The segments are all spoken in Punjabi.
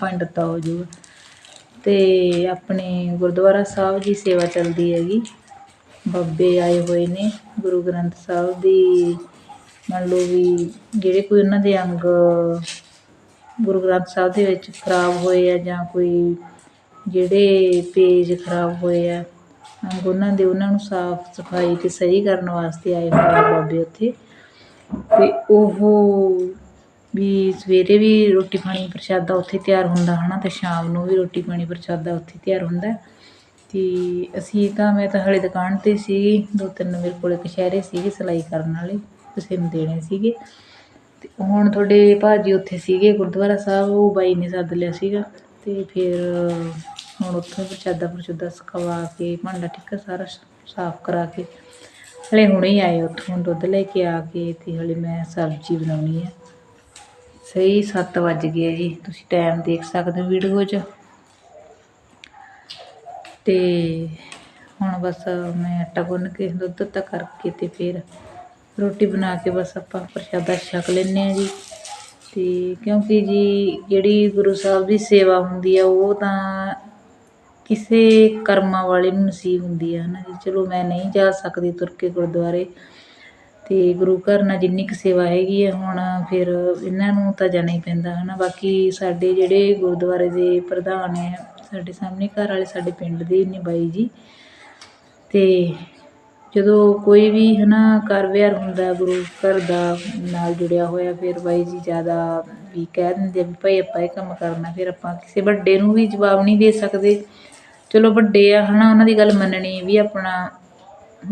ਫੰਡ ਦਿੱਤਾ ਹੋ ਜਾਊਗਾ ਤੇ ਆਪਣੇ ਗੁਰਦੁਆਰਾ ਸਾਹਿਬ ਦੀ ਸੇਵਾ ਚੱਲਦੀ ਹੈਗੀ। ਬਾਬੇ ਆਏ ਹੋਏ ਨੇ, ਗੁਰੂ ਗ੍ਰੰਥ ਸਾਹਿਬ ਦੀ। ਮੰਨ ਲਓ ਵੀ ਜਿਹੜੇ ਕੋਈ ਉਹਨਾਂ ਦੇ ਅੰਗ ਗੁਰੂ ਗ੍ਰੰਥ ਸਾਹਿਬ ਦੇ ਵਿੱਚ ਖਰਾਬ ਹੋਏ ਆ ਜਾਂ ਕੋਈ ਜਿਹੜੇ ਪੇਜ ਖਰਾਬ ਹੋਏ ਆ, ਅੰਗ ਉਹਨਾਂ ਦੇ ਉਹਨਾਂ ਨੂੰ ਸਾਫ਼ ਸਫ਼ਾਈ ਤੇ ਸਹੀ ਕਰਨ ਵਾਸਤੇ ਆਏ ਹੋਏ ਬਾਬੇ ਉੱਥੇ। ਤੇ ਉਹ ਵੀ ਸਵੇਰੇ ਵੀ ਰੋਟੀ ਪਾਣੀ ਪ੍ਰਸ਼ਾਦਾ ਉੱਥੇ ਤਿਆਰ ਹੁੰਦਾ ਹੈ ਨਾ ਅਤੇ ਸ਼ਾਮ ਨੂੰ ਵੀ ਰੋਟੀ ਪਾਣੀ ਪ੍ਰਸ਼ਾਦਾ ਉੱਥੇ ਤਿਆਰ ਹੁੰਦਾ ਅਤੇ ਅਸੀਂ ਤਾਂ, ਮੈਂ ਤਾਂ ਹਲੇ ਦੁਕਾਨ ਤੇ ਸੀ ਦੋ ਤਿੰਨ ਮੇਰੇ ਕੋਲ ਕਸ਼ਹਿਰੇ ਸੀਗੇ ਸਿਲਾਈ ਕਰਨ ਵਾਲੇ, ਕਿਸੇ ਨੂੰ ਦੇਣੇ ਸੀਗੇ। ਅਤੇ ਹੁਣ ਤੁਹਾਡੇ ਭਾਜੀ ਉੱਥੇ ਸੀਗੇ ਗੁਰਦੁਆਰਾ ਸਾਹਿਬ, ਉਹ ਬਾਈ ਨੇ ਸੱਦ ਲਿਆ ਸੀਗਾ। ਅਤੇ ਫਿਰ ਹੁਣ ਉੱਥੋਂ ਪ੍ਰਸ਼ਾਦਾ ਪ੍ਰਸ਼ਾਦਾ ਸਕਵਾ ਕੇ, ਭਾਂਡਾ ਟਿੱਕਾ ਸਾਰਾ ਸਾਫ਼ ਕਰਾ ਕੇ, ਹਲੇ ਹੁਣੇ ਆਏ ਉੱਥੋਂ ਦੁੱਧ ਲੈ ਕੇ ਆ ਕੇ ਅਤੇ ਹਲੇ ਮੈਂ ਸਬਜ਼ੀ ਬਣਾਉਣੀ ਹੈ। ਸਹੀ 7 ਵੱਜ ਗਏ ਜੀ। ਤੁਸੀਂ ਟਾਈਮ ਦੇਖ ਸਕਦੇ ਹੋ ਵੀਡੀਓ 'ਚ। ਤੇ ਹੁਣ ਬਸ ਮੈਂ ਆਟਾ ਗੁੰਨ ਕੇ ਦੁੱਧ ਤੱਕ ਕਰਕੇ ਤੇ ਫਿਰ ਰੋਟੀ ਬਣਾ ਕੇ ਬਸ ਆਪਾਂ ਪ੍ਰਸ਼ਾਦਾ ਛਕ ਲੈਂਦੇ ਹਾਂ ਜੀ। ਤੇ ਕਿਉਂਕਿ ਜੀ ਜਿਹੜੀ ਗੁਰੂ ਸਾਹਿਬ ਦੀ ਸੇਵਾ ਹੁੰਦੀ ਆ, ਉਹ ਤਾਂ ਕਿਸੇ ਕਰਮਾਂ ਵਾਲੇ ਨੂੰ ਨਸੀਬ ਹੁੰਦੀ ਆ, ਹਨਾ ਜੀ। ਚਲੋ ਮੈਂ ਨਹੀਂ ਜਾ ਸਕਦੀ ਤੁਰ ਕੇ ਗੁਰਦੁਆਰੇ। ਅਤੇ ਗੁਰੂ ਘਰ ਨਾਲ ਜਿੰਨੀ ਕੁ ਸੇਵਾ ਹੈਗੀ ਆ, ਹੁਣ ਫਿਰ ਇਹਨਾਂ ਨੂੰ ਤਾਂ ਜਾਣਾ ਹੀ ਪੈਂਦਾ ਹੈ ਨਾ ਬਾਕੀ ਸਾਡੇ ਜਿਹੜੇ ਗੁਰਦੁਆਰੇ ਦੇ ਪ੍ਰਧਾਨ ਹੈ ਸਾਡੇ ਸਾਹਮਣੇ ਘਰ ਵਾਲੇ ਸਾਡੇ ਪਿੰਡ ਦੇ ਨੇ ਬਾਈ ਜੀ। ਅਤੇ ਜਦੋਂ ਕੋਈ ਵੀ, ਹਨਾ ਕਰ ਵਿਹਾਰ ਹੁੰਦਾ, ਗੁਰੂ ਘਰ ਦਾ ਨਾਲ ਜੁੜਿਆ ਹੋਇਆ, ਫਿਰ ਬਾਈ ਜੀ ਜ਼ਿਆਦਾ ਵੀ ਕਹਿ ਦਿੰਦੇ ਵੀ ਭਾਈ ਆਪਾਂ ਇਹ ਕੰਮ ਕਰਨਾ, ਫਿਰ ਆਪਾਂ ਕਿਸੇ ਵੱਡੇ ਨੂੰ ਵੀ ਜਵਾਬ ਨਹੀਂ ਦੇ ਸਕਦੇ। ਚਲੋ ਵੱਡੇ ਆ ਹੈ ਨਾ ਉਹਨਾਂ ਦੀ ਗੱਲ ਮੰਨਣੀ ਵੀ ਆਪਣਾ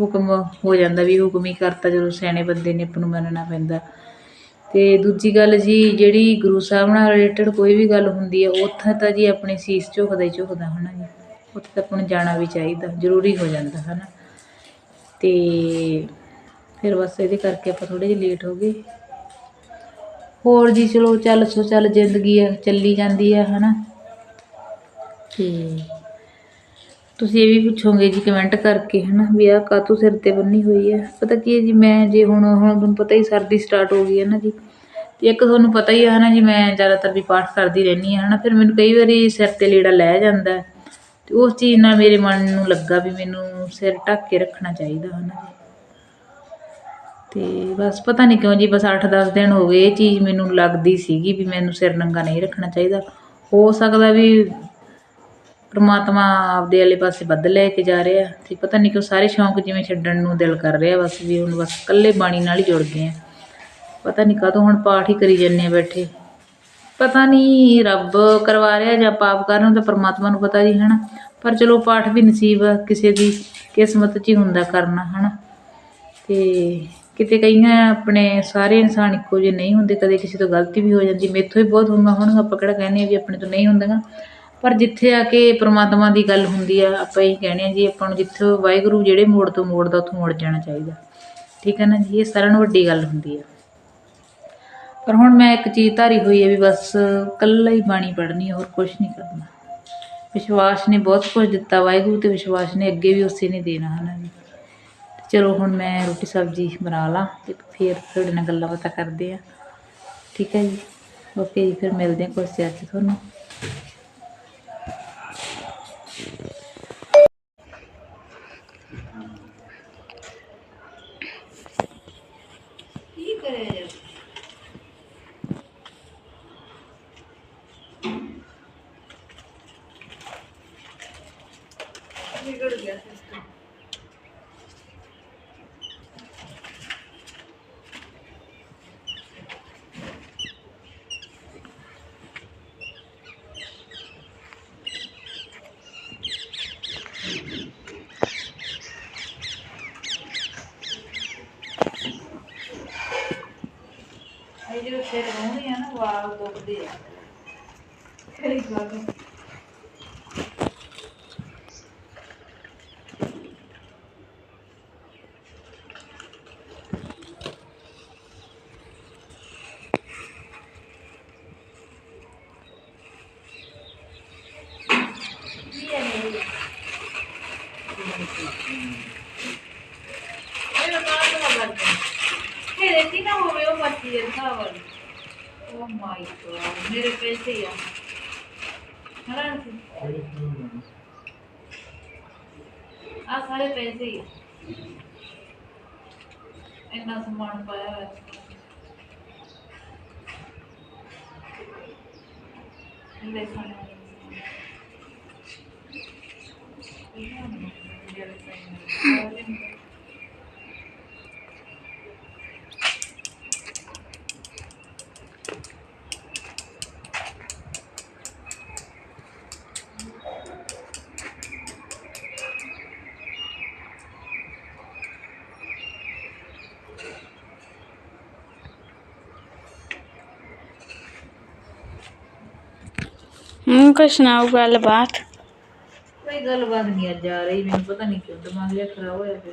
ਹੁਕਮ ਹੋ ਜਾਂਦਾ ਵੀ ਹੁਕਮ ਹੀ ਕਰਤਾ, ਜਦੋਂ ਸਿਆਣੇ ਬੰਦੇ ਨੇ ਆਪਾਂ ਨੂੰ ਮੰਨਣਾ ਪੈਂਦਾ। ਤੇ ਦੂਜੀ ਗੱਲ ਜੀ, ਜਿਹੜੀ ਗੁਰੂ ਸਾਹਿਬ ਨਾਲ ਰਿਲੇਟਡ ਕੋਈ ਵੀ ਗੱਲ ਹੁੰਦੀ ਹੈ ਉੱਥੇ ਤਾਂ ਜੀ ਆਪਣੇ ਸੀਸ ਝੁਕਦਾ ਹੀ ਝੁਕਦਾ ਹਨਾ ਜੀ। ਉੱਥੇ ਤਾਂ ਆਪਾਂ ਨੂੰ ਜਾਣਾ ਵੀ ਚਾਹੀਦਾ, ਜ਼ਰੂਰੀ ਹੋ ਜਾਂਦਾ ਹਨਾ। ਤੇ ਫਿਰ ਬਸ ਇਹਦੇ ਕਰਕੇ ਆਪਾਂ ਥੋੜੇ ਜਿਹੇ ਲੇਟ ਹੋ ਗਏ। ਹੋਰ ਜੀ, ਚਲੋ ਚੱਲ ਸੋ ਚੱਲ ਜ਼ਿੰਦਗੀ ਆ, ਚੱਲੀ ਜਾਂਦੀ ਆ ਹਨਾ। ਤੇ ਤੁਸੀਂ ਇਹ ਵੀ ਪੁੱਛੋਗੇ ਜੀ ਕਮੈਂਟ ਕਰਕੇ, ਹਨਾ, ਵੀ ਆਹ ਕਾਹਤੋਂ ਸਿਰ ਤੇ ਬੰਨੀ ਹੋਈ ਹੈ? ਪਤਾ ਕੀ ਹੈ ਜੀ, ਮੈਂ ਜੇ ਹੁਣ ਹੁਣ ਤੁਹਾਨੂੰ ਪਤਾ ਹੀ ਸਰਦੀ ਸਟਾਰਟ ਹੋ ਗਈ ਹੈ ਨਾ ਜੀ। ਤੇ ਇੱਕ ਤੁਹਾਨੂੰ ਪਤਾ ਹੀ ਹੈ, ਹਨਾ, ਜੀ, ਮੈਂ ਜ਼ਿਆਦਾਤਰ ਵੀ ਪਾਠ ਕਰਦੀ ਰਹਿੰਦੀ ਹਾਂ, ਹਨਾ, ਫਿਰ ਮੈਨੂੰ ਕਈ ਵਾਰੀ ਸਿਰ ਤੇ ਲੀੜਾ ਲੈ ਜਾਂਦਾ ਹੈ। ਤੇ ਉਸ ਚੀਜ਼ ਨਾਲ ਮੇਰੇ ਮਨ ਨੂੰ ਲੱਗਾ ਵੀ ਮੈਨੂੰ ਸਿਰ ਢੱਕ ਕੇ ਰੱਖਣਾ ਚਾਹੀਦਾ, ਹਨਾ, ਜੀ। ਤੇ ਬਸ ਪਤਾ ਨਹੀਂ ਕਿਉਂ ਜੀ, ਬਸ 8-10 ਦਿਨ ਹੋ ਗਏ, ਇਹ ਚੀਜ਼ ਮੈਨੂੰ ਲੱਗਦੀ ਸੀਗੀ ਵੀ ਮੈਨੂੰ ਸਿਰ ਨੰਗਾ ਨਹੀਂ ਰੱਖਣਾ ਚਾਹੀਦਾ। ਹੋ ਸਕਦਾ ਵੀ ਪਰਮਾਤਮਾ ਆਪਦੇ ਵਾਲੇ ਪਾਸੇ ਵੱਧ ਲੈ ਕੇ ਜਾ ਰਿਹਾ ਤੇ ਪਤਾ ਨਹੀਂ ਕਿਉਂ ਸਾਰੇ ਸ਼ੌਂਕ ਜਿਵੇਂ ਛੱਡਣ ਨੂੰ ਦਿਲ ਕਰ ਰਿਹਾ ਬਸ ਵੀ ਹੁਣ ਬਸ ਇਕੱਲੇ ਬਾਣੀ ਨਾਲ ਹੀ ਜੁੜ ਗਏ ਆ। ਪਤਾ ਨਹੀਂ ਕਦੋਂ ਹੁਣ ਪਾਠ ਹੀ ਕਰੀ ਜੰਨੇ ਆ ਬੈਠੇ। ਪਤਾ ਨਹੀਂ ਰੱਬ ਕਰਵਾ ਰਿਹਾ ਜਾਂ ਪਾਪ ਕਰ ਰਿਹਾ ਤਾਂ ਪਰਮਾਤਮਾ ਨੂੰ ਪਤਾ ਜੀ, ਹਨਾ? ਪਰ ਚਲੋ ਪਾਠ ਵੀ ਨਸੀਬ ਆ, ਕਿਸੇ ਦੀ ਕਿਸਮਤ 'ਚ ਹੀ ਹੁੰਦਾ ਕਰਨਾ, ਹਨਾ? ਤੇ ਕਿਤੇ ਕਈਆਂ ਆਪਣੇ ਸਾਰੇ ਇਨਸਾਨ ਇੱਕੋ ਜਿਹੇ ਨਹੀਂ ਹੁੰਦੇ, ਕਦੇ ਕਿਸੇ ਤੋਂ ਗਲਤੀ ਵੀ ਹੋ ਜਾਂਦੀ। ਮੇਥੋਂ ਵੀ ਬਹੁਤ ਹੁੰਦਾ ਹੁਣ ਆਪਾਂ ਕਿਹੜਾ ਕਹਿੰਦੇ ਆ ਵੀ ਆਪਣੇ ਤੋਂ ਨਹੀਂ ਹੁੰਦੀਆਂ। ਪਰ ਜਿੱਥੇ ਆ ਕੇ ਪ੍ਰਮਾਤਮਾ ਦੀ ਗੱਲ ਹੁੰਦੀ ਆ, ਆਪਾਂ ਇਹ ਕਹਿੰਦੇ ਆ ਜੀ, ਆਪਾਂ ਨੂੰ ਜਿੱਥੇ ਵਾਹਿਗੁਰੂ ਜਿਹੜੇ ਮੋੜ ਤੋਂ ਮੋੜਦਾ ਉੱਥੋਂ ਮੁੜ ਜਾਣਾ ਚਾਹੀਦਾ। ਠੀਕ ਹੈ ਨਾ ਜੀ? ਇਹ ਸਾਰਿਆਂ ਨੂੰ ਵੱਡੀ ਗੱਲ ਹੁੰਦੀ ਆ। ਪਰ ਹੁਣ ਮੈਂ ਇੱਕ ਚੀਜ਼ ਧਾਰੀ ਹੋਈ ਹੈ ਵੀ ਬਸ ਇਕੱਲਾ ਹੀ ਬਾਣੀ ਪੜ੍ਹਨੀ ਹੋਰ ਕੁਝ ਨਹੀਂ ਕਰਨਾ। ਵਿਸ਼ਵਾਸ ਨੇ ਬਹੁਤ ਕੁਝ ਦਿੱਤਾ, ਵਾਹਿਗੁਰੂ ਤੇ ਵਿਸ਼ਵਾਸ ਨੇ ਅੱਗੇ ਵੀ ਉਸੇ ਨੇ ਦੇਣਾ ਹੈ ਨਾ ਜੀ ਚਲੋ ਹੁਣ ਮੈਂ ਰੋਟੀ ਸਬਜ਼ੀ ਬਣਾ ਲਾਂ ਤੇ ਫਿਰ ਤੁਹਾਡੇ ਨਾਲ ਗੱਲਾਂ ਬਾਤਾਂ ਕਰਦੇ ਆ। ਠੀਕ ਹੈ ਜੀ? ਓਕੇ ਜੀ, ਫਿਰ ਮਿਲਦੇ ਹਾਂ ਕੁਛ ਚਿਰ ਤੁਹਾਨੂੰ। ਇਹ ਜਿਹੜੇ ਸਿਰ ਰੋਣੇ ਆ ਨਾ ਵਾਲ ਦੁਖਦੇ ਆ ਕਿਹੜੀ ਗੱਲ ਇਹ ਰੇਤੀ ਨਾ ਹੋਵੇ ਉਹ ਮੱਛੀ ਦੇ ਹਿਸਾਬ ਵਾਲੀ ਓ ਮਾਈ ਗॉड ਮੇਰੇ ਪੈਸੇ ਆ। ਆ ਸਾਰੇ ਪੈਸੇ ਹੀ ਆ। ਇੰਨਾ ਸਮਾਨ ਪਾਇਆ ਹੋਇਆ। ਲੈ ਖਾਣਾ ਹੂੰ ਕੁਛ ਸੁਣਾਓ ਗੱਲਬਾਤ। ਕੋਈ ਗੱਲਬਾਤ ਨਹੀਂ ਅੱਜ ਆ ਰਹੀ ਮੈਨੂੰ ਪਤਾ ਨਹੀਂ ਕਿਉਂ ਦਿਮਾਗ ਜਿਹਾ ਖਰਾਬ ਹੋਇਆ ਪਿਆ।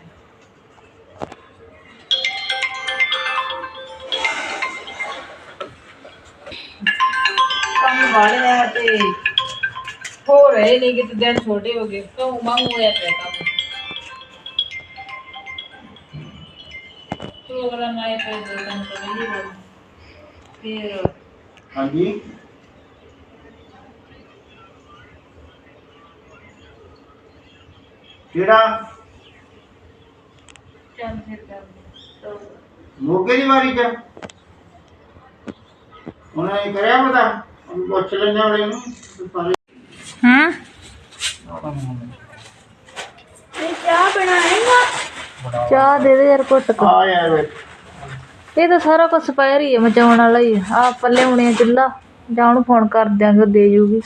ਕੰਮ ਵਾਲਿਆ ਤੇ ਹੋ ਰਹੇ ਨਹੀਂ ਕਿਤੇ ਦਿਨ ਛੋਟੇ ਹੋ ਗਏ ਕਿਉਂ ਮੰਗ ਹੋਇਆ ਪਿਆ ਕੰਮ। ਪ੍ਰੋਗਰਾਮ ਆਏ ਪਏ ਦੋ ਦਿਨ ਤੋਂ ਨਹੀਂ ਬੋਲ ਫਿਰ ਹਾਂਜੀ? ਕਿਹੜਾ? ਮੋਗੇ ਦੀ ਵਾਰੀ ਚ? ਉਹਨਾਂ ਨੇ ਕਰਿਆ ਪਤਾ? ਉਹਨੂੰ ਪੁੱਛ ਲੈਣੇ ਵਾਲੇ ਨੂੰ। ਸਾਰੇ ਹਾਂ ਚਾਹ ਬਣਾਏਗਾ? ਚਾਹ ਦੇ ਦੇ ਯਾਰ ਘੁੱਟ ਕੇ ਆ ਯਾਰ ਵੇ। ਇਹ ਤਾਂ ਸਾਰਾ ਕੁਝ ਸਪਾਇਰ ਹੀ ਹੈ ਮਚਾਉਣ ਵਾਲਾ ਹੀ ਆ। ਪੱਲੇ ਹੁਣੇ ਚੁੱਲਾ ਜਾਂ ਉਹਨੂੰ ਫੋਨ ਕਰ ਦਿਆਂਗੇ ਉਹ ਦੇ ਜੂਗੀ।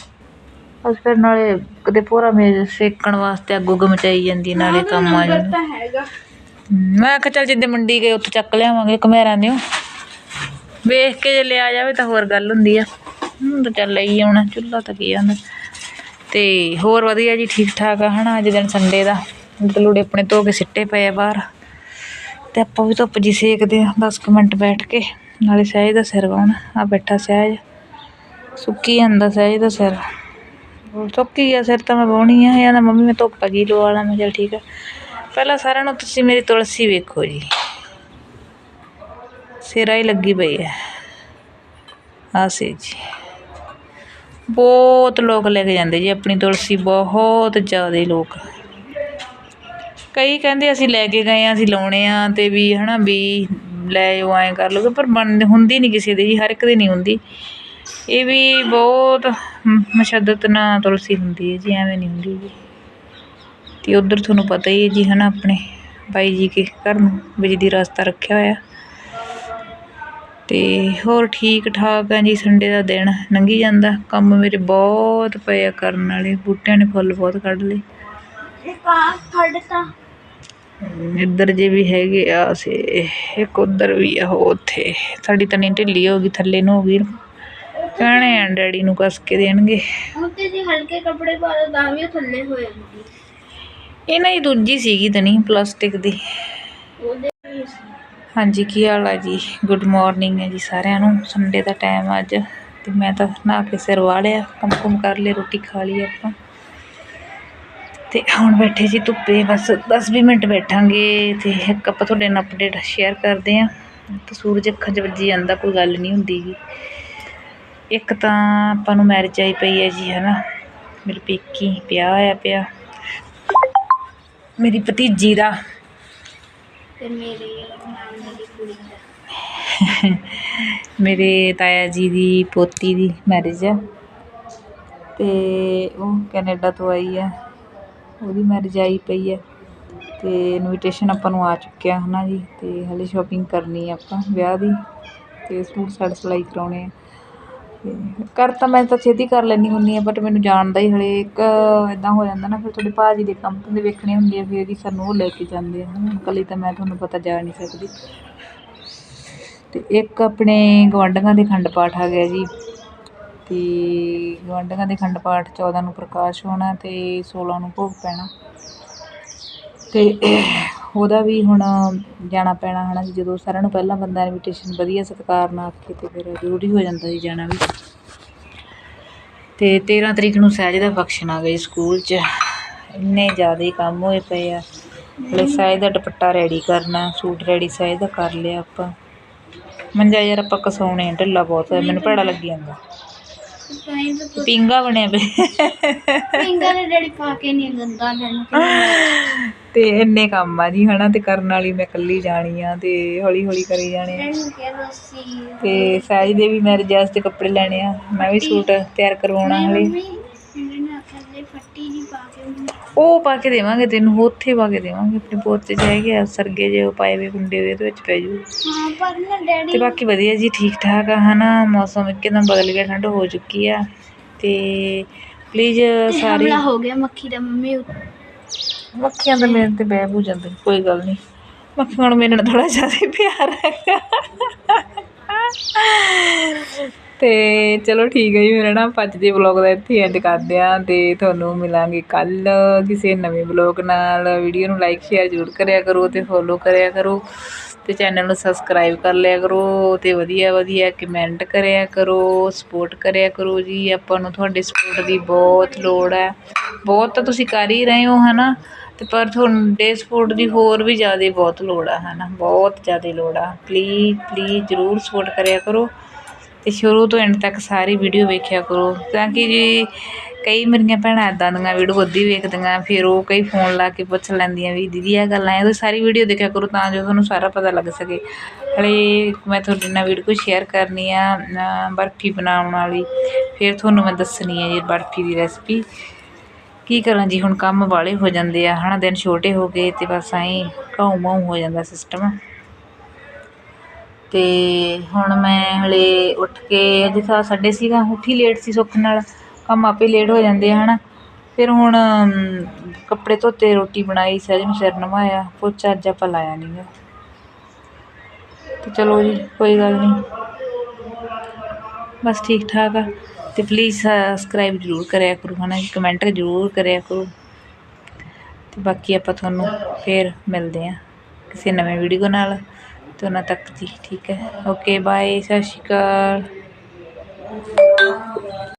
ਬਸ ਫਿਰ ਨਾਲੇ ਕਦੇ ਪੂਰਾ ਮੇਜ਼ ਸੇਕਣ ਵਾਸਤੇ ਅੱਗ ਉੱਗ ਮਚਾਈ ਜਾਂਦੀ ਨਾਲੇ ਕੰਮ ਆ ਜਾਂਦਾ। ਤਾਂ ਹੈਗਾ। ਮੈਂ ਕਿਹਾ ਚੱਲ ਜਿੱਦੇ ਮੰਡੀ ਗਏ ਉੱਥੇ ਚੱਕ ਲਿਆਵਾਂਗੇ ਕਮੇਰਾਂ ਦਿਓ। ਵੇਖ ਕੇ ਜੇ ਲਿਆ ਜਾਵੇ ਤਾਂ ਹੋਰ ਗੱਲ ਹੁੰਦੀ ਆ। ਹੁਣ ਤਾਂ ਚੱਲ ਲਈ ਆਉਣਾ ਚੁੱਲਾ ਤਾਂ ਕੀ ਆਂਦਾ ਤੇ ਹੋਰ ਵਧੀਆ ਜੀ ਠੀਕ ਠਾਕ ਆ ਹਨਾ ਅੱਜ ਦਿਨ ਸੰਡੇ ਦਾ। ਗਲੂੜੇ ਆਪਣੇ ਧੋ ਕੇ ਸਿੱਟੇ ਪਏ ਆ ਬਾਹਰ। ਤੇ ਆਪਾਂ ਵੀ ਧੁੱਪ ਜੀ ਸੇਕਦੇ ਆ 10 ਕੁ ਮਿੰਟ ਬੈਠ ਕੇ। ਨਾਲੇ ਸਹਿਜ ਦਾ ਸਿਰ ਵਾਉਣ ਆ ਬੈਠਾ ਸਹਿਜ। ਸੁੱਕੀ ਜਾਂਦਾ ਸਹਿਜ ਦਾ ਸਿਰ। ਸੁੱਕੀ ਆ, ਸਿਰ ਤਾਂ ਮੈਂ ਵਾਹੁਣੀ ਆ ਕਹਿੰਦਾ ਮੰਮੀ ਮੈਂ ਧੁੱਪ ਗਈ ਲਵਾ ਲਾਂ, ਮੈਂ ਚੱਲ ਠੀਕ ਆ। ਪਹਿਲਾਂ ਸਾਰਿਆਂ ਨੂੰ ਤੁਸੀਂ ਮੇਰੀ ਤੁਲਸੀ ਵੇਖੋ ਜੀ। ਸਿਰਾ ਹੀ ਲੱਗੀ ਪਈ ਹੈ ਆ ਸੇ ਜੀ। ਬਹੁਤ ਲੋਕ ਲੈ ਕੇ ਜਾਂਦੇ ਜੀ, ਆਪਣੀ ਤੁਲਸੀ, ਬਹੁਤ ਜ਼ਿਆਦਾ ਲੋਕ। ਕਈ ਕਹਿੰਦੇ ਅਸੀਂ ਲੈ ਕੇ ਗਏ ਆ, ਅਸੀਂ ਲਾਉਣੇ ਆ ਤੇ ਵੀ ਹਨਾ ਵੀ ਲੈ ਜਾਓ ਐਂ ਕਰ ਲਓਗੇ ਪਰ ਬਣ, ਹੁੰਦੀ ਨਹੀਂ ਕਿਸੇ ਦੀ ਜੀ, ਹਰ ਇੱਕ ਦੀ ਨਹੀਂ ਹੁੰਦੀ। ਇਹ ਵੀ ਬਹੁਤ ਮਸ਼ੱਦਤ ਨਾਲ ਤੁਲਸੀ ਹੁੰਦੀ ਹੈ ਜੀ ਐਵੇਂ ਨਹੀਂ ਹੁੰਦੀ ਜੀ। ਤੇ ਉਧਰ ਤੁਹਾਨੂੰ ਪਤਾ ਹੀ ਹੈ ਜੀ ਹਨਾ ਆਪਣੇ ਬਾਈ ਜੀ ਕੇ ਘਰ ਨੂੰ ਬਿਜਲੀ ਰਸਤਾ ਰੱਖਿਆ ਹੋਇਆ। ਤੇ ਹੋਰ ਠੀਕ ਠਾਕ ਆ ਜੀ ਸੰਡੇ ਦਾ ਦਿਨ ਲੰਘੀ ਜਾਂਦਾ। ਕੰਮ ਮੇਰੇ ਬਹੁਤ ਪਏ ਆ ਕਰਨ ਵਾਲੇ ਬੂਟਿਆਂ ਨੇ ਫੁੱਲ ਬਹੁਤ ਕੱਢ ਲਏ। ਇੱਧਰ ਜੇ ਵੀ ਹੈਗੇ ਆ ਸੇ ਇੱਕ ਉਧਰ ਵੀ ਆ ਉਹ ਉੱਥੇ। ਸਾਡੀ ਤਾਂ ਨਹੀਂ ਢਿੱਲੀ ਹੋ ਗਈ ਥੱਲੇ ਨੂੰ ਹੋ ਗਈ। ਕਹਿਣੇ ਆ ਡੈਡੀ ਨੂੰ ਕੱਸ ਕੇ ਦੇਣਗੇ। ਉੱਤੇ ਦੀ ਹਲਕੇ ਕੱਪੜੇ ਪਾ ਲਓ ਤਾਂ ਵੀ ਉਹ ਥੱਲੇ ਹੋ ਜਾਂਦੀ ਇਹਨਾਂ ਦੀ ਦੂਜੀ ਸੀਗੀ ਤਾਂ ਨਹੀਂ ਪਲਾਸਟਿਕ ਦੀ। ਉਹਦੇ ਵੀ ਸੀ। ਹਾਂਜੀ ਕੀ ਹਾਲ ਆ ਜੀ? ਗੁੱਡ ਮਾਰਨਿੰਗ ਹੈ ਜੀ ਸਾਰਿਆਂ ਨੂੰ। ਸੰਡੇ ਦਾ ਟਾਈਮ ਅੱਜ ਤੇ ਮੈਂ ਤਾਂ ਨਹਾ ਕੇ ਸਿਰ ਵਾਹ ਲਿਆ ਕੰਮ ਕੁਮ ਕਰ ਲਏ ਰੋਟੀ ਖਾ ਲਈ ਆਪਾਂ। ਤੇ ਹੁਣ ਬੈਠੇ ਜੀ ਧੁੱਪੇ ਬਸ 10-20 ਮਿੰਟ ਬੈਠਾਂਗੇ ਤੇ ਇੱਕ ਆਪਾਂ ਤੁਹਾਡੇ ਨਾਲ ਅਪਡੇਟ ਸ਼ੇਅਰ ਕਰਦੇ ਆਂ। ਤੇ ਸੂਰਜ ਅੱਖਾਂ 'ਚ ਵੱਜੀ ਜਾਂਦਾ ਕੋਈ ਗੱਲ ਨਹੀਂ ਹੁੰਦੀ ਗੀ। ਇੱਕ ਤਾਂ ਆਪਾਂ ਨੂੰ ਮੈਰਿਜ ਆਈ ਪਈ ਹੈ ਜੀ ਹਨਾ? ਮੇਰੇ ਪੇਕੀ ਵਿਆਹ ਹੋਇਆ ਪਿਆ। ਮੇਰੀ ਭਤੀਜੀ ਦਾ। ਤੇ ਮੇਰੇ ਨਾਲ ਮੇਰੀ ਕੁੜੀ ਦਾ। ਮੇਰੇ ਤਾਇਆ ਜੀ ਦੀ ਪੋਤੀ ਦੀ ਮੈਰਿਜ ਆ। ਤੇ ਉਹ ਕੈਨੇਡਾ ਤੋਂ ਆਈ ਆ। ਉਹਦੀ ਮੈਰਿਜ ਆਈ ਪਈ ਹੈ ਤੇ ਇਨਵੀਟੇਸ਼ਨ ਆਪਾਂ ਨੂੰ ਆ ਚੁੱਕਿਆ ਹਨਾ ਜੀ? ਤੇ ਹਲੇ ਸ਼ਾਪਿੰਗ ਕਰਨੀ ਆ ਆਪਾਂ ਵਿਆਹ ਦੀ। ਤੇ ਸੂਟ ਸਾਟ ਸਿਲਾਈ ਕਰਾਉਣੇ ਆ। ਕਰ ਤਾਂ ਮੈਂ ਤਾਂ ਛੇਤੀ ਕਰ ਲੈਂਦੀ ਹੁੰਦੀ ਹਾਂ ਬਟ ਮੈਨੂੰ ਜਾਣ ਦਾ ਹੀ ਹਲੇ ਇੱਕ ਇਦਾਂ ਹੋ ਜਾਂਦਾ ਨਾ, ਫਿਰ ਤੁਹਾਡੇ ਭਾਅ ਜੀ ਦੇ ਕੰਮ ਤੇ ਵੇਖਣੇ ਹੁੰਦੇ ਆ, ਫਿਰ ਵੀ ਸਾਨੂੰ ਉਹ ਲੈ ਕੇ ਜਾਂਦੇ ਆ। ਹੁਣ ਇਕੱਲੀ ਤਾਂ ਮੈਂ ਤੁਹਾਨੂੰ ਪਤਾ ਜਾ ਨਹੀਂ ਸਕਦੀ। ਅਤੇ ਇੱਕ ਆਪਣੇ ਗਵਾਂਢੀਆਂ ਦੇ ਖੰਡ ਪਾਠ ਆ ਗਿਆ ਜੀ। ਅਤੇ ਗਵਾਂਢੀਆਂ ਦੇ ਖੰਡ ਪਾਠ 14 ਨੂੰ ਪ੍ਰਕਾਸ਼ ਹੋਣਾ ਅਤੇ 16 ਨੂੰ ਭੋਗ ਪੈਣਾ। ਅਤੇ ਉਹਦਾ ਵੀ ਹੁਣ ਜਾਣਾ ਪੈਣਾ ਹੈ ਨਾ ਜੀ ਜਦੋਂ ਸਾਰਿਆਂ ਨੂੰ ਪਹਿਲਾਂ ਬੰਦਾ ਇਨਵੀਟੇਸ਼ਨ ਵਧੀਆ ਸਤਿਕਾਰ ਨਾਲ ਆਖੇ ਤੇ ਫਿਰ ਜ਼ਰੂਰੀ ਹੋ ਜਾਂਦਾ ਜੀ ਜਾਣਾ ਵੀ। ਅਤੇ ਤੇਰ੍ਹਾਂ ਤਰੀਕ ਨੂੰ ਸਹਿਜ ਦਾ ਫੰਕਸ਼ਨ ਆ ਗਿਆ ਜੀ ਸਕੂਲ 'ਚ। ਇੰਨੇ ਜ਼ਿਆਦਾ ਕੰਮ ਹੋਏ ਪਏ ਆ। ਹਲੇ ਸਹਿਜ ਦਾ ਦੁਪੱਟਾ ਰੈਡੀ ਕਰਨਾ ਸੂਟ ਰੈਡੀ ਸਹਿਜ ਦਾ ਕਰ ਲਿਆ ਆਪਾਂ। ਮੰਜਾ ਯਾਰ ਆਪਾਂ ਕਸਾਉਣੇ ਆ, ਢਿੱਲਾ ਬਹੁਤ ਹੋਇਆ ਮੈਨੂੰ ਭੈੜਾ ਲੱਗੀ ਜਾਂਦਾ। ਪਿੰਗਾ ਬਣਿਆ ਪਿਆ। ਫਿੰਗਰ ਨੇ ਡੈਡੀ ਪਾ ਕੇ ਨਹੀਂ ਗੰਦਾ ਮੈਨੂੰ ਤੇ ਇੰਨੇ ਕੰਮ ਆ ਜੀ ਹਨਾ ਤੇ ਕਰਨ ਵਾਲੀ ਮੈਂ ਇਕੱਲੀ ਜਾਣੀ ਆ ਤੇ ਹੌਲੀ ਹੌਲੀ ਕਰੀ ਜਾਣੇ ਆ। ਤੇ ਸਾਜੀ ਦੇ ਵੀ ਮੈਰਿਜ ਵਾਸਤੇ ਕੱਪੜੇ ਲੈਣੇ ਆ ਮੈਂ ਵੀ ਸੂਟ ਤਿਆਰ ਕਰਵਾਉਣਾ ਹਲੇ। ਉਹ ਪਾ ਕੇ ਦੇਵਾਂਗੇ ਤੈਨੂੰ ਉੱਥੇ ਪਾ ਕੇ ਦੇਵਾਂਗੇ ਆਪਣੇ ਪੋਤੇ ਚ ਹੈਗੇ ਆ ਸਰਗੇ ਜੇ ਉਹ ਪਾਏ ਵੇ ਕੁੰਡੇ ਉਹਦੇ ਵਿੱਚ ਪੈ ਜੂ। ਹਾਂ ਪਰ ਨਾ ਤੇ ਬਾਕੀ ਵਧੀਆ ਜੀ ਠੀਕ ਠਾਕ ਆ ਹਨਾ ਮੌਸਮ ਇੱਕਦਮ ਬਦਲ ਗਿਆ ਠੰਡ ਹੋ ਚੁੱਕੀ ਆ। ਤੇ ਪਲੀਜ਼ ਤੇ ਸਾਰੇ ਹਮਲਾ ਹੋ ਗਿਆ ਮੱਖੀ ਦਾ ਮੰਮੀ ਮੱਖੀਆਂ ਤਾਂ ਮੇਰੇ ਤੇ ਬਹਿ ਬੂ ਜਾਂਦੇ ਕੋਈ ਗੱਲ ਨਹੀਂ। ਮੱਖੀਆਂ ਨੂੰ ਮੇਰੇ ਨਾਲ ਥੋੜਾ ਜ਼ਿਆਦਾ ਪਿਆਰ ਹੈਗਾ। ਅਤੇ ਚਲੋ ਠੀਕ ਹੈ ਜੀ ਮੇਰਾ ਨਾ ਅੱਜ ਦੇ ਵਲੌਗ ਦਾ ਇੱਥੇ ਐਂਡ ਕਰਦੇ ਹਾਂ ਅਤੇ ਤੁਹਾਨੂੰ ਮਿਲਾਂਗੇ ਕੱਲ ਕਿਸੇ ਨਵੇਂ ਵਲੌਗ ਨਾਲ। ਵੀਡੀਓ ਨੂੰ ਲਾਈਕ ਸ਼ੇਅਰ ਜ਼ਰੂਰ ਕਰਿਆ ਕਰੋ ਅਤੇ ਫੋਲੋ ਕਰਿਆ ਕਰੋ ਤੇ ਚੈਨਲ ਨੂੰ ਸਬਸਕ੍ਰਾਈਬ ਕਰ ਲਿਆ ਕਰੋ ਤੇ ਵਧੀਆ ਵਧੀਆ ਕਮੈਂਟ ਕਰਿਆ ਕਰੋ ਸਪੋਰਟ ਕਰਿਆ ਕਰੋ ਜੀ। ਆਪਾਂ ਨੂੰ ਤੁਹਾਡੇ ਸਪੋਰਟ ਦੀ ਬਹੁਤ ਲੋੜ ਹੈ। ਬਹੁਤ ਤਾਂ ਤੁਸੀਂ ਕਰ ਹੀ ਰਹੇ ਹੋ ਹਨਾ ਤੇ ਪਰ ਤੁਹਾਡੇ ਸਪੋਰਟ ਦੀ ਹੋਰ ਵੀ ਜ਼ਿਆਦਾ ਬਹੁਤ ਲੋੜ ਆ ਹਨਾ। ਬਹੁਤ ਜ਼ਿਆਦਾ ਲੋੜ ਆ। ਪਲੀਜ਼ ਪਲੀਜ਼ ਜ਼ਰੂਰ ਸਪੋਰਟ ਕਰਿਆ ਕਰੋ। ਅਤੇ ਸ਼ੁਰੂ ਤੋਂ ਐਂਡ ਤੱਕ ਸਾਰੀ ਵੀਡੀਓ ਵੇਖਿਆ ਕਰੋ। ਤਾਂ ਕਿ ਜੀ ਕਈ ਮੇਰੀਆਂ ਭੈਣਾਂ ਇੱਦਾਂ ਦੀਆਂ ਵੀਡੀਓ ਅੱਧੀ ਵੇਖਦੀਆਂ, ਫਿਰ ਉਹ ਕਈ ਫੋਨ ਲਾ ਕੇ ਪੁੱਛ ਲੈਂਦੀਆਂ ਵੀ, ਦੀਦੀ ਇਹ ਗੱਲਾਂ ਹੈ ਤੁਸੀਂ ਸਾਰੀ ਵੀਡੀਓ ਦੇਖਿਆ ਕਰੋ ਤਾਂ ਜੋ ਤੁਹਾਨੂੰ ਸਾਰਾ ਪਤਾ ਲੱਗ ਸਕੇ। ਹਲੇ ਮੈਂ ਤੁਹਾਡੇ ਨਾਲ ਵੀਡੀਓ ਸ਼ੇਅਰ ਕਰਨੀ ਆ ਬਰਫੀ ਬਣਾਉਣ ਵਾਲੀ। ਫਿਰ ਤੁਹਾਨੂੰ ਮੈਂ ਦੱਸਣੀ ਹੈ ਜੀ ਬਰਫੀ ਦੀ ਰੈਸਪੀ ਕੀ ਕਰਾਂ ਜੀ, ਹੁਣ ਕੰਮ ਵਾਲੇ ਹੋ ਜਾਂਦੇ ਆ, ਹਨਾ, ਦਿਨ ਛੋਟੇ ਹੋ ਗਏ ਤੇ ਬਸ ਐਂ ਘਾਉ ਮਾਉ ਹੋ ਜਾਂਦਾ ਸਿਸਟਮ ਅਤੇ ਹੁਣ ਮੈਂ ਹਲੇ ਉੱਠ ਕੇ ਅੱਜ ਤਾਂ ਸੰਡੇ ਸੀਗਾ ਉੱਠੀ ਲੇਟ ਸੀ ਸੁੱਖ ਨਾਲ, ਕੰਮ ਆਪੇ ਲੇਟ ਹੋ ਜਾਂਦੇ ਆ ਨਾ ਫਿਰ ਹੁਣ ਕੱਪੜੇ ਧੋਤੇ, ਰੋਟੀ ਬਣਾਈ, ਸਹਿਜ ਨੂੰ ਸਿਰ ਨਵਾਇਆ ਪੋਚਾ ਅੱਜ ਆਪਾਂ ਲਾਇਆ ਨਹੀਂ ਗਾ। ਤੇ ਚਲੋ ਜੀ, ਕੋਈ ਗੱਲ ਨਹੀਂ ਬਸ ਠੀਕ ਠਾਕ ਆ। ਤੇ ਪਲੀਜ਼ ਸਬਸਕ੍ਰਾਈਬ ਜ਼ਰੂਰ ਕਰਿਆ ਕਰੋ, ਹਨਾ ਕਮੈਂਟ ਜ਼ਰੂਰ ਕਰਿਆ ਕਰੋ। ਤੇ ਬਾਕੀ ਆਪਾਂ ਤੁਹਾਨੂੰ ਫੇਰ ਮਿਲਦੇ ਆ ਕਿਸੇ ਨਵੇਂ ਵੀਡੀਓ ਨਾਲ। ਤੇ ਉਹਨਾਂ ਤੱਕ ਦੀ ਠੀਕ ਹੈ ਓਕੇ ਬਾਏ ਸਤਿ ਸ਼੍ਰੀ ਅਕਾਲ